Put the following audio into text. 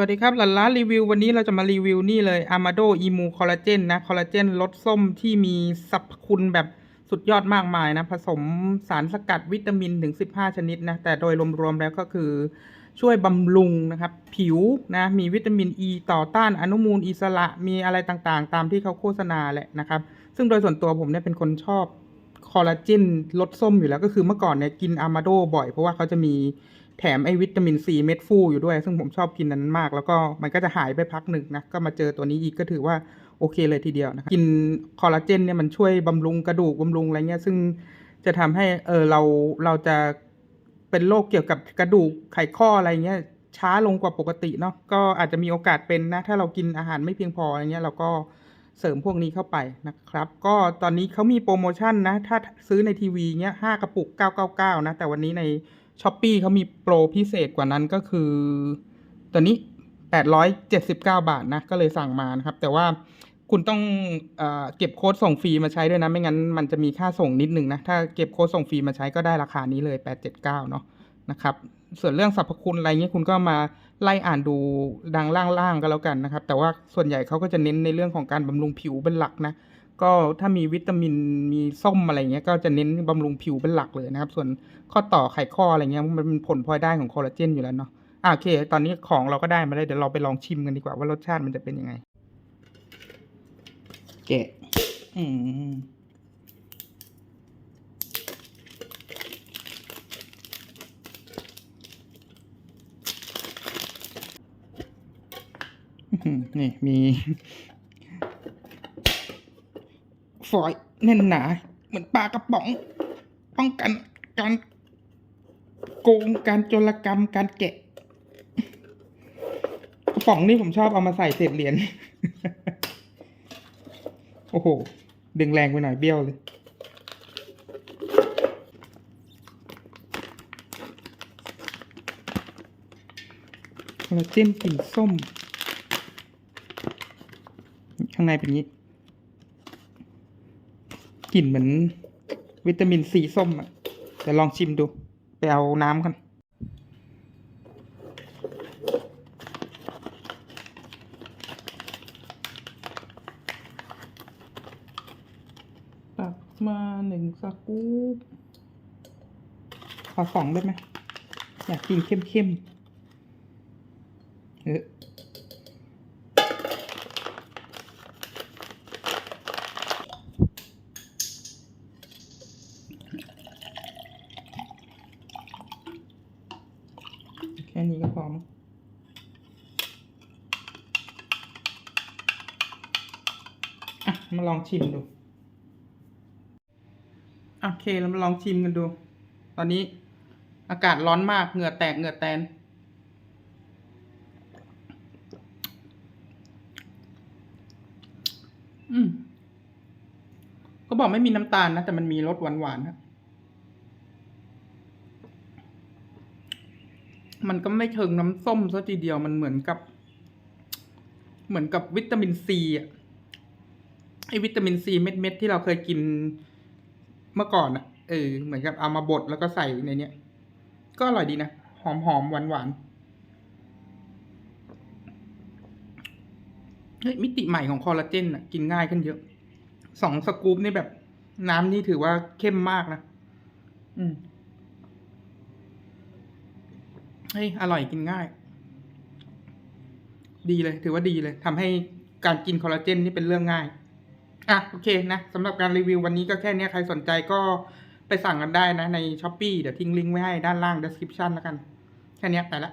วัสดีครับหลานล้ารีวิววันนี้เราจะมารีวิวนี่เลย Amado Emu Collagen นะ คอลลาเจนรสส้มที่มีสรรพคุณแบบสุดยอดมากมายนะ ผสมสารสกัดวิตามินถึง 15 ชนิดนะ แต่โดยรวมๆแล้วก็คือช่วยบำรุงนะครับ ผิวนะ มีวิตามินอ e ีต่อต้านอนุมูลอิสระมีอะไรต่างๆ ตามที่เขาโฆษณาแหละนะครับ ซึ่งโดยส่วนตัวผมเนี่ยเป็นคนชอบคอลลาเจนรสส้มอยู่แล้วก็คือเมื่อก่อนเนี่ยกินอามาโดบ่อยเพราะว่าเขาจะมี แถมไอวิตามินซีเม็ดฟูอยู่ด้วย ซึ่งผมชอบกินนั้นมาก แล้วก็มันก็จะหายไปพักหนึ่งนะ ก็มาเจอตัวนี้อีกก็ถือว่าโอเคเลยทีเดียวนะครับกินคอลลาเจนเนี่ยมันช่วยบำรุงกระดูกบำรุงอะไรเงี้ย ซึ่งจะทำให้เออเราเราจะเป็นโรคเกี่ยวกับกระดูกไขข้ออะไรเงี้ยช้าลงกว่าปกติเนาะ ก็อาจจะมีโอกาสเป็นนะ ถ้าเรากินอาหารไม่เพียงพออะไรเงี้ยเราก็เสริมพวกนี้เข้าไปนะครับ ก็ตอนนี้เขามีโปรโมชั่นนะ ถ้าซื้อในทีวีเงี้ยห้ากระปุก 999 นะ แต่วันนี้ใน ช้อปปีเขามีโปรพิเศษกว่านั้นก็คือ ตัวนี้ 879 บาทนะ ก็เลยสั่งมานะครับ แต่ว่าคุณต้องเอเก็บโค้ดส่งฟรีมาใช้ด้วยนะ ไม่งั้นมันจะมีค่าส่งนิดนึงนะ ถ้าเก็บโค้ดส่งฟรีมาใช้ก็ได้ราคานี้เลย 879 เนาะนะครับ ส่วนเรื่องสรรพคุณอะไรเงี้ยคุณก็มาไล่อ่านดูดังล่างๆก็แล้วกันนะครับ แต่ว่าส่วนใหญ่เขาก็จะเน้นในเรื่องของการบำรุงผิวเป็นหลักนะ ก็ถ้ามีวิตามินมีส้มอะไรเงี้ยก็จะเน้นบำรุงผิวเป็นหลักเลยนะครับ ส่วนข้อต่อไขข้ออะไรเงี้ยมันเป็นผลพลอยได้ของคอลลาเจนอยู่แล้วเนาะอะโอเค ตอนนี้ของเราก็ได้มาแล้วเดี๋ยวเราไปลองชิมกันดีกว่าว่ารสชาติมันจะเป็นยังไงแกะอืมอื้อหือนี่มี ฝอยแน่นหนา เหมือนปลากระป๋อง ป้องกันการโกงการโจรกรรมการแกะ กระป๋องนี่ผมชอบเอามาใส่เศษเหรียญโอ้โห ดึงแรงไปหน่อยเบี้ยวเลยคอลลาเจนกลิ่นส้ม ข้างในเป็นอย่างนี้ กลิ่นเหมือน วิตามินซีส้มอะเดี๋ยวลองชิมดู ไปเอาน้ำกันตักมาหนึ่งสกู๊ปขอสองได้ไหมอยากกินเข้มๆเออ แค่นี้ก็พอมั้งอะ มาลองชิมดู โอเคเรามาลองชิมกันดู ตอนนี้อากาศร้อนมาก เหงื่อแตก เหงื่อแตน อืม ก็บอกไม่มีน้ำตาลนะ แต่มันมีรสหวานๆนะ มันก็ไม่เชิงน้ำส้มซะทีเดียวมันเหมือนกับ เหมือนกับวิตามินซีอะไอวิตามินซีเม็ดๆที่เราเคยกินเมื่อก่อนอะเออเหมือนกับเอามาบดแล้วก็ใส่ในเนี้ยก็อร่อยดีนะหอมหอมหวานหวานเฮ้ยมิติใหม่ของคอลลาเจนอะกินง่ายขึ้นเยอะสองสกู๊ปนี่แบบ น้ำนี่ถือว่าเข้มมากนะ อืม เฮ้ยอร่อยกินง่าย ดีเลย ถือว่าดีเลยทำให้การกินคอลลาเจนนี่เป็นเรื่องง่าย อะโอเคนะสำหรับการรีวิววันนี้ก็แค่นี้ใครสนใจก็ไปสั่งกันได้นะในช้อปปีเดี๋ยวทิ้งลิงก์ไว้ให้ด้านล่าง description แล้วกัน แค่นี้ไปละ